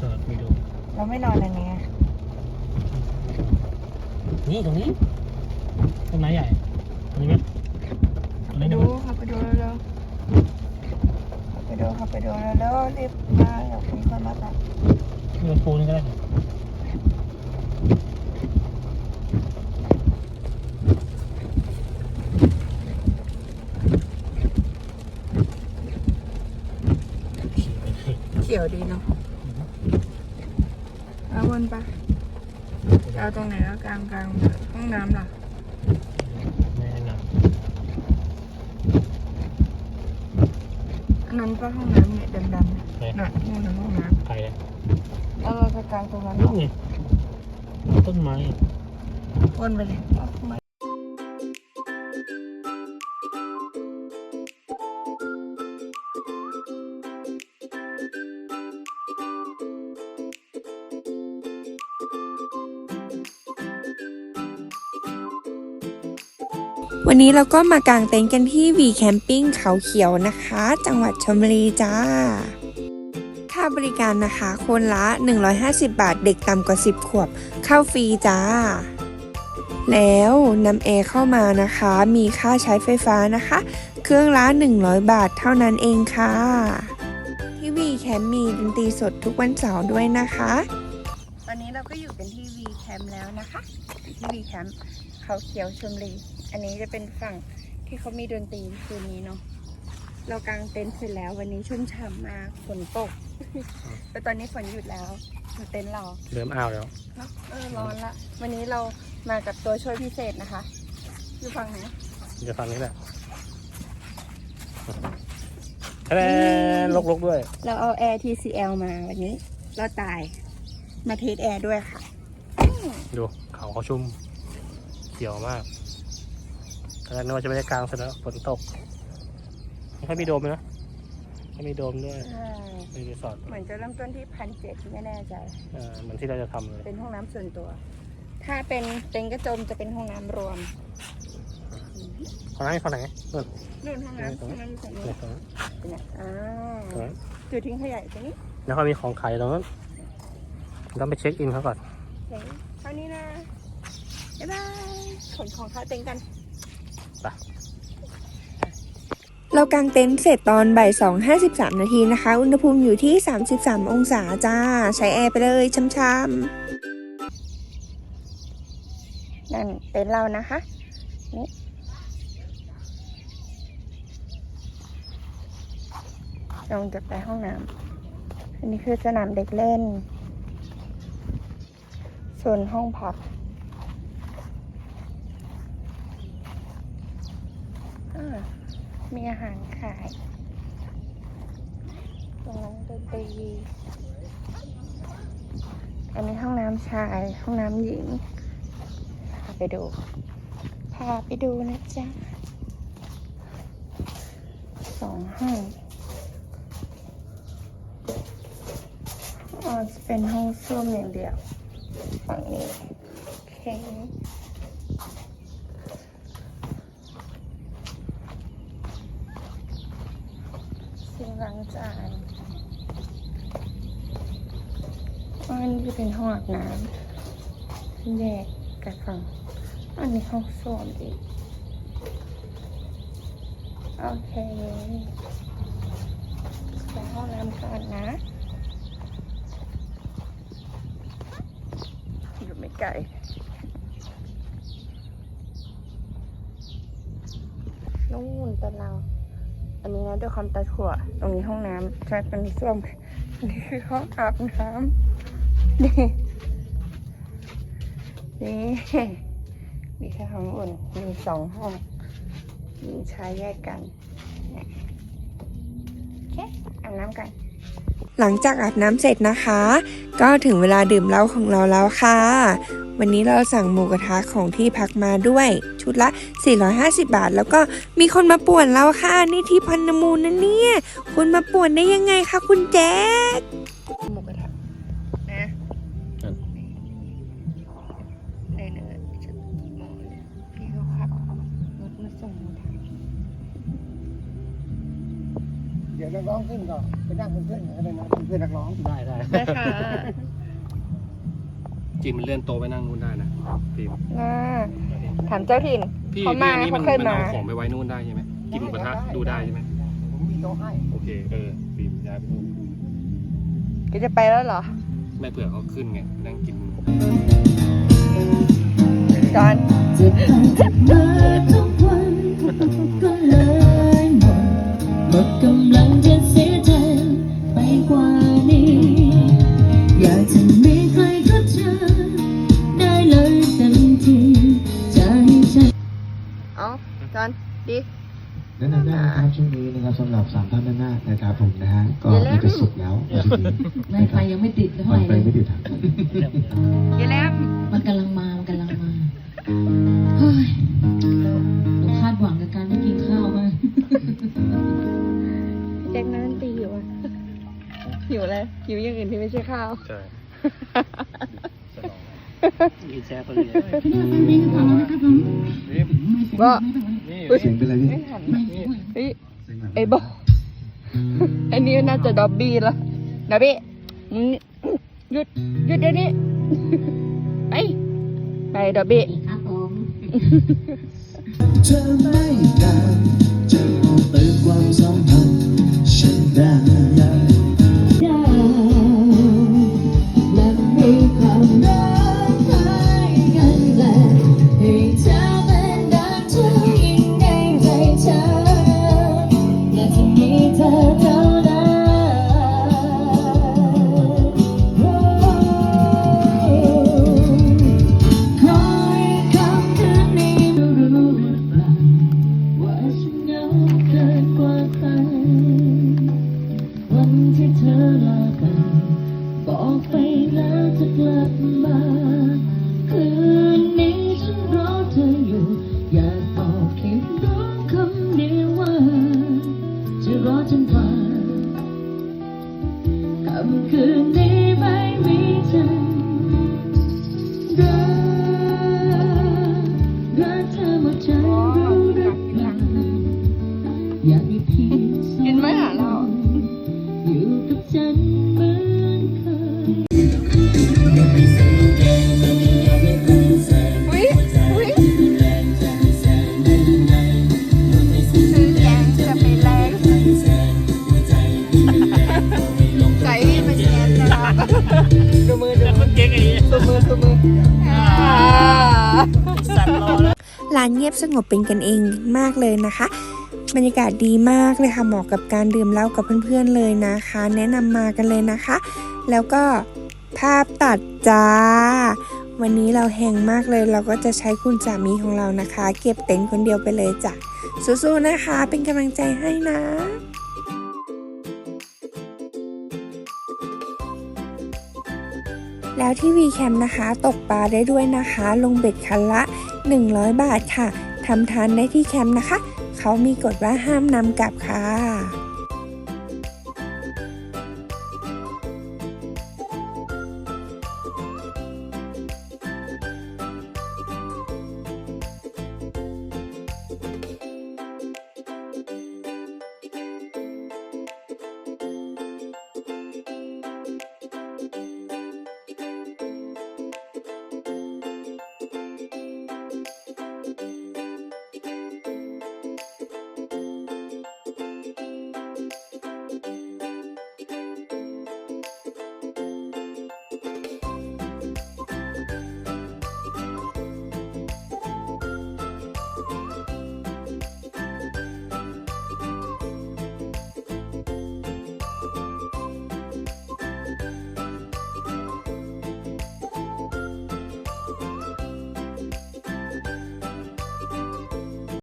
สอร์ทมีดูเราไม่นอนอันนี้ไงนี่ตรงนี้ต้นไม้ใหญ่ตรงนี้ไหมตรงไปนี้ได้ดูไหมค่ะไปดูเร็วๆไปดูค่ะไปดูเร็วๆรีบมาเดี๋ยวมีคนมาตัดนี่มันปูนี่ก็ได้นี่ขี่ไปไหนเขียวดีเนาะเอาวนไป เอาตรงไหนแล้วกลางกลางห้องน้ำล่ะไม่แนะนอันนั้นก็ห้องน้ำเนี่ยดำๆเนี่ยำไปน่ะนู่นน่ะห้องน้ไปเลยำแล้วเราจะกลางตรงนั้นเหรนี่อไงต้นไม้วนไปเลยเอาทำไม นนี้เราก็มากางเต็นท์กันที่วีแคมปิ้งเขาเขียวนะคะ จังหวัดชลบุรีจ้า ค่าบริการนะคะ คนละ 150 บาทเด็กต่ำกว่า 10 ขวบ เข้าฟรีจ้า แล้วนำแอร์เข้ามานะคะ มีค่าใช้ไฟฟ้านะคะ เครื่องละ 100 บาทเท่านั้นเองค่ะที่วีแคมมีดนตรีสดทุกวันเสาร์ด้วยนะคะ ตอนนี้เราก็อยู่กันที่วีแคมแล้วนะคะ ที่วีแคมเขาเขียวชลบุรี อันนี้จะเป็นฝั่งที่เขามีดนตรีคืนนี้เนาะ เรากางเต็นท์เสร็จแล้ว วันนี้ชุ่มฉ่ำมากฝนตก แต่ตอนนี้ฝนหยุดแล้วอยู่เต็นท์เราเริ่มอ้าวแล้วเนอะเออร้อนละ วันนี้เรามากับตัวช่วยพิเศษนะคะ อยู่ฝั่งไหน จะฟังนี้แหละแทนลกๆด้วย เราเอา Air TCL มาวันนี้ เราตาย มาเทสแอร์ด้วยค่ะ ดูเขาเขาชุ่มเขียวมากตอน แรกนึกว่าจะไม่ได้กลางเสร็จแล้วฝนตกไม่ค่อยมีโดมเลยนะไม่มีโดมด้วยใช่มีรีสอร์ทเหมือนจะเริ่มต้นที่พันเจ็ดไม่แน่ใจ เอ่อเหมือนที่เราจะทำเลยเป็นห้องน้ำส่วนตัว ถ้าเป็นเต็นท์กระโจมจะเป็นห้องน้ำรวมฝั่งไหนฝั่งไหนนู่นนู่นห้องน้ำห้องน้ำอยู่ฝั่งนี้เนี่ยตรงนั้นเป็นไงอ่าตรงนั้นจุดทิ้งขยะอยู่ตรงนี้ แล้วก็มีของขายตรงนั้นต้องไปเช็คอินเขาก่อนโอเคเท่านี้นะบ๊ายบายขนของเข้าเต็นท์กัน เรากางเต็นท์เสร็จตอนบ่าย2 53นาทีนะคะ อุณหภูมิอยู่ที่33องศาจ้า ใช้แอร์ไปเลยช้ำๆนั่นเต็นท์เรานะคะ นี่ลงจะไปห้องน้ำอันนี้คือสนามเด็กเล่น ส่วนห้องพักอ่า มีอาหารขาย ตรงนั้นดนตรีอันนี้ห้องน้ำชาย ห้องน้ำหญิง พาไปดู พาไปดูนะจ๊ะสองห้องอ๋อจะเป็นห้องส้วมอย่างเดียวฝั่งนี้โอเค ล้างจานอันนี้จะเป็นห้องอาบน้ำแยกกันฝั่งอันนี้ห้องส้วมอีก โอเคไปห้องน้ำก่อนนะอยู่ไม่ไกลนู่นแต่เรา อันนี้นะด้วยความตาถั่วตรงนี้ห้องน้ำใช่เป็นส้วมนี่คือห้องอาบน้ำนี่นี่มีแค่ห้องอุ่นมีสองห้องมีใชายแยกกันเนี่ยโอเคอาบน้ำกัน หลังจากอาบน้ำเสร็จนะคะ ก็ถึงเวลาดื่มเหล้าของเราแล้วค่ะ วันนี้เราสั่งหมูกระทะของที่พักมาด้วย ชุดละ 450 บาท แล้วก็มีคนมาป่วนเราค่ะ นี่ที่พันนมูลนะเนี่ย คุณมาป่วนได้ยังไงคะคุณแจ๊ค นักร้องขึ้นก่อนไปนั่งบนเครื่องก็ได้นะพื่อนนักร้องได้ได้ได้ค่ะจริงมันเลื่อนโตะไปนั่งนู่นได้นะฟิล์มอ่าถามเจ้าถิ่น พี่เขามาพี่อันนี้มันเขาเคยมันมาเอาของไปไว้นู่นได้ใช่ไหมกินหมูกระทะดูได้ใช่ไหมผมมีโต๊ะให้โอเคเออฟิล์มย้ายไปนู่นก็จะไปแล้วเหรอไม่เผื่อเขาขึ้นไงนั่งกิน จอนจะไปจากมาทุกวันก็เลยหมด หมดกำลังจะเสียใจไปกว่านี้ อยากจะมีใครก็เจอได้เลยเต็มที่จะให้ฉันเอาจอนดิแนะนำได้นะครับช่วงนี้นะครับสำหรับสามท่านด้านหน้านะครับผมนะฮะก็อย่าเล่นมันจะสุกแล้ววันนี้ไม่ไฟยังไม่ติดเท่าไหมันร่ไปเลยไม่ติดทางอย่าแลมมันกำลังมามันกำลัง หิวอย่างอื่นที่ไม่ใช่ข้าว ใช่มีแชร์คนเดียวบ่นี่เสียงเป็นไรพี่ไม่หันไม่เฮ้ยเสียงแบบไอ้บอกอันนี้น่าจะดอบบี้ละดอบบี้มึงนี่หยุดหยุดเดี๋ยวนี้ไปไปดอบบี้ครับผม ร้านเงียบสงบเป็นกันเองมากเลยนะคะ บรรยากาศดีมากเลยค่ะเหมาะกับการดื่มเหล้ากับเพื่อนๆเลยนะคะ แนะนำมากันเลยนะคะ แล้วก็ภาพตัดจ้า วันนี้เราแหงมากเลยเราก็จะใช้คุณสามีของเรานะคะ เก็บเต็นท์คนเดียวไปเลยจ้ะสู้ๆนะคะ เป็นกำลังใจให้นะแล้วที่วีแคมนะคะ ตกปลาได้ด้วยนะคะ ลงเบ็ดคันละ 100 บาทค่ะทำทานได้ที่แคมป์นะคะ เขามีกฎว่าห้ามนำกลับค่ะ